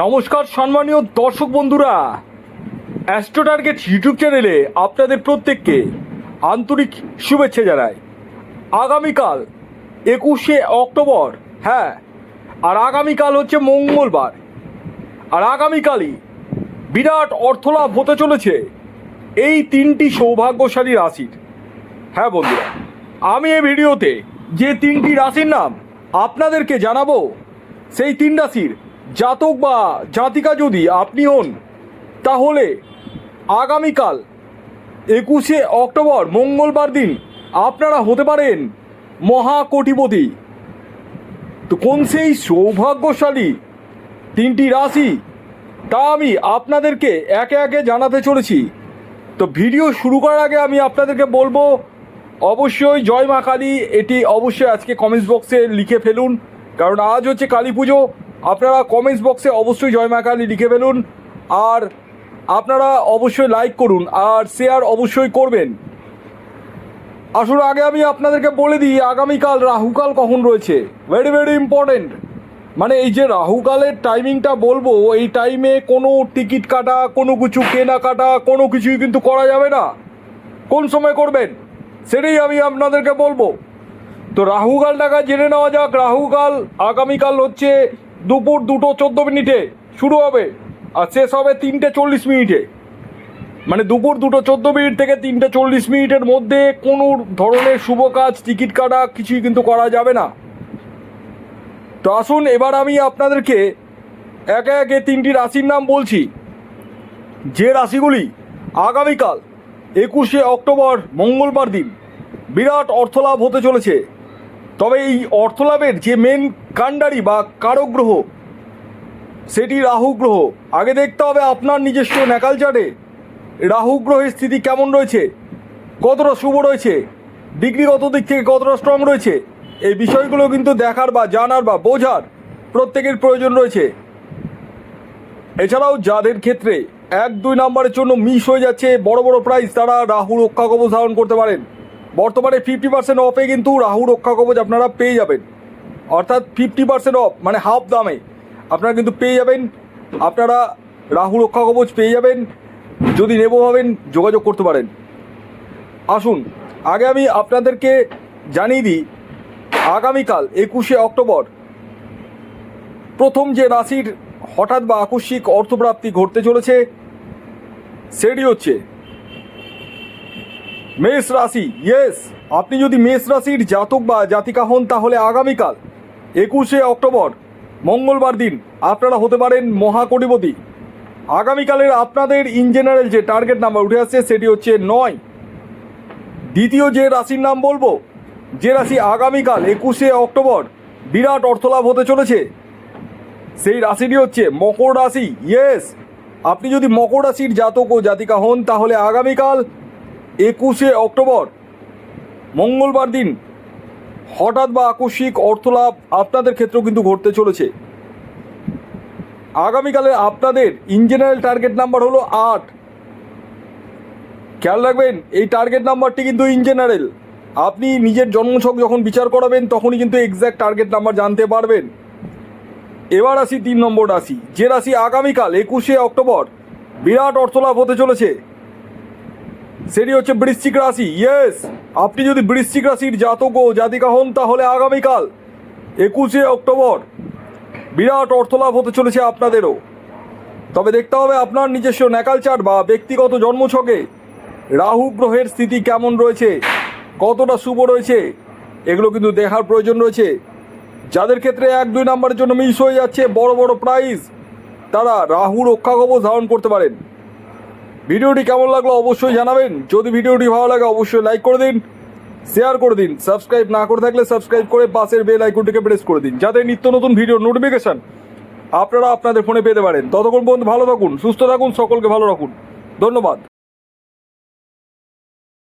নমস্কার সম্মানীয় দর্শক বন্ধুরা। অ্যাস্ট্রো টার্গেট ইউটিউব চ্যানেলে আপনাদের প্রত্যেককে আন্তরিক শুভেচ্ছা জানাই। আগামীকাল একুশে অক্টোবর হ্যাঁ আর আগামীকাল হচ্ছে মঙ্গলবার। আর আগামীকালই বিরাট অর্থলাভ হতে চলেছে এই তিনটি সৌভাগ্যশালী রাশির। হ্যাঁ বন্ধুরা, আমি এই ভিডিওতে যে তিনটি রাশির নাম আপনাদেরকে জানাব, সেই তিন রাশির জাতক বা জাতিকা যদি আপনি হন, তাহলে আগামীকাল একুশে অক্টোবর মঙ্গলবার দিন আপনারা হতে পারেন মহাকোটিপতি। তো কোন সেই সৌভাগ্যশালী তিনটি রাশি, তা আমি আপনাদেরকে একে একে জানাতে চলেছি। তো ভিডিও শুরু করার আগে আমি আপনাদেরকে বলব, অবশ্যই জয় মা কালী, এটি অবশ্যই আজকে কমেন্টস বক্সে লিখে ফেলুন, কারণ আজ হচ্ছে কালী পুজো। আপনারা কমেন্টস বক্সে অবশ্যই জয় মা কালী লিখে ফেলুন। আর আপনারা অবশ্যই লাইক করুন, আর শেয়ার অবশ্যই করবেন। আসলে আগে আমি আপনাদেরকে বলে দিই, আগামীকাল রাহুকাল কখন রয়েছে? ভেরি ভেরি ইম্পর্টেন্ট মানে এই যে রাহুকালের টাইমিংটা বলব, এই টাইমে কোনো টিকিট কাটা, কোনো কিছু কেনাকাটা, কোনো কিছুই কিন্তু করা যাবে না। কোন সময় করবেন? সেটাই আমি আপনাদেরকে বলব। তো রাহুকালটাকে জেনে নেওয়া যাক। রাহুকাল আগামীকাল হচ্ছে দুপুর দুটো চোদ্দ মিনিটে শুরু হবে আর শেষ হবে তিনটে চল্লিশ মিনিটে। মানে দুপুর দুটো চোদ্দ মিনিট থেকে তিনটে চল্লিশ মিনিটের মধ্যে কোনো ধরনের শুভ কাজ, টিকিট কাটা কিছুই কিন্তু করা যাবে না। তো আসুন, এবার আমি আপনাদেরকে একে একে তিনটি রাশির নাম বলছি। যে রাশিগুলি আগামীকাল একুশে অক্টোবর মঙ্গলবার দিন বিরাট অর্থলাভ হতে চলেছে। তবে এই অর্থলাভের যে মেন কাণ্ডারি বা কারক গ্রহ সেটি রাহু গ্রহ। আগে দেখতে হবে আপনার নিজস্ব ন্যাকাল চার্টে। রাহু গ্রহের স্থিতি কেমন রয়েছে? কতটা শুভ রয়েছে? ডিগ্রিগত দিক থেকে কতটা স্ট্রং রয়েছে? এই বিষয়গুলো কিন্তু দেখার বা জানার বা বোঝার প্রত্যেকের প্রয়োজন রয়েছে। এছাড়াও যাদের ক্ষেত্রে এক, দুই নম্বরের জন্য মিস হয়ে যাচ্ছে বড় বড় প্রাইস তারা রাহু রক্ষা কবচ ধারণ করতে পারেন। বর্তমানে ফিফটি পার্সেন্ট অফে কিন্তু রাহু রক্ষা কবচ আপনারা পেয়ে যাবেন। অর্থাৎ ফিফটি পার্সেন্ট অফ মানে হাফ দামে। আপনারা কিন্তু পেয়ে যাবেন। আপনারা রাহু রক্ষা কবচ পেয়ে যাবেন। যদি নেব ভাবেন, যোগাযোগ করতে পারেন। আসুন, আগে আমি আপনাদেরকে জানিয়ে দিই, আগামীকাল একুশে অক্টোবর, প্রথম যে রাশির হঠাৎ বা আকস্মিক অর্থপ্রাপ্তি ঘটতে চলেছে, সেটি হচ্ছে মেষ রাশি। ইয়েস আপনি যদি মেষ রাশির জাতক বা জাতিকা হন, তাহলে আগামীকাল একুশে অক্টোবর, মঙ্গলবার দিন আপনারা হতে পারেন মহাকটিপতি। আগামীকালের আপনাদের ইন জেনারেল যে টার্গেট নাম্বার উঠে আসছে, সেটি হচ্ছে নয়। দ্বিতীয় যে রাশির নাম বলব, যে রাশি আগামীকাল একুশে অক্টোবর বিরাট অর্থলাভ হতে চলেছে, সেই রাশিটি হচ্ছে মকর রাশি। ইয়েস, আপনি যদি মকর রাশির জাতক ও জাতিকা হন, তাহলে আগামীকাল একুশে অক্টোবর, মঙ্গলবার দিন হঠাৎ বা আকস্মিক অর্থলাভ আপনাদের ক্ষেত্রেও কিন্তু ঘটতে চলেছে। আগামীকালে আপনাদের ইন জেনারেল টার্গেট নাম্বার হলো আট। খেয়াল রাখবেন, এই টার্গেট নাম্বারটি কিন্তু ইন জেনারেল আপনি নিজের জন্মছক যখন বিচার করাবেন, তখনই কিন্তু এক্স্যাক্ট টার্গেট নাম্বার জানতে পারবেন। এবার আসি তিন নম্বর রাশি। যে রাশি আগামীকাল একুশে অক্টোবর বিরাট অর্থলাভ হতে চলেছে। সেটি হচ্ছে বৃশ্চিক রাশি ইয়েস আপনি যদি বৃশ্চিক রাশির জাতক ও জাতিকা হন, তাহলে আগামীকাল একুশে অক্টোবর বিরাট অর্থলাভ হতে চলেছে আপনাদেরও। তবে দেখতে হবে আপনার নিজস্ব ন্যাকাল চার্ট বা ব্যক্তিগত জন্মছকে। রাহু গ্রহের স্থিতি কেমন রয়েছে? কতটা শুভ রয়েছে? এগুলো কিন্তু দেখার প্রয়োজন রয়েছে। যাদের ক্ষেত্রে এক, দুই নাম্বারের জন্য মিস হয়ে যাচ্ছে বড় বড় প্রাইজ তারা রাহু রক্ষা ধারণ করতে পারেন। ভিডিওটি কেমন লাগল অবশ্যই জানাবেন। যদি ভিডিওটি ভালো লাগে, অবশ্যই লাইক করে দিন শেয়ার করে দিন সাবস্ক্রাইব না করে থাকলে সাবস্ক্রাইব করে পাশের বেল আইকনটিকে প্রেস করে দিন, যাতে নিত্য নতুন ভিডিও নোটিফিকেশন আপনারা আপনাদের ফোনে পেতে পারেন। ততক্ষণ পর্যন্ত ভালো থাকুন, সুস্থ থাকুন, সকলকে ভালো রাখুন। ধন্যবাদ।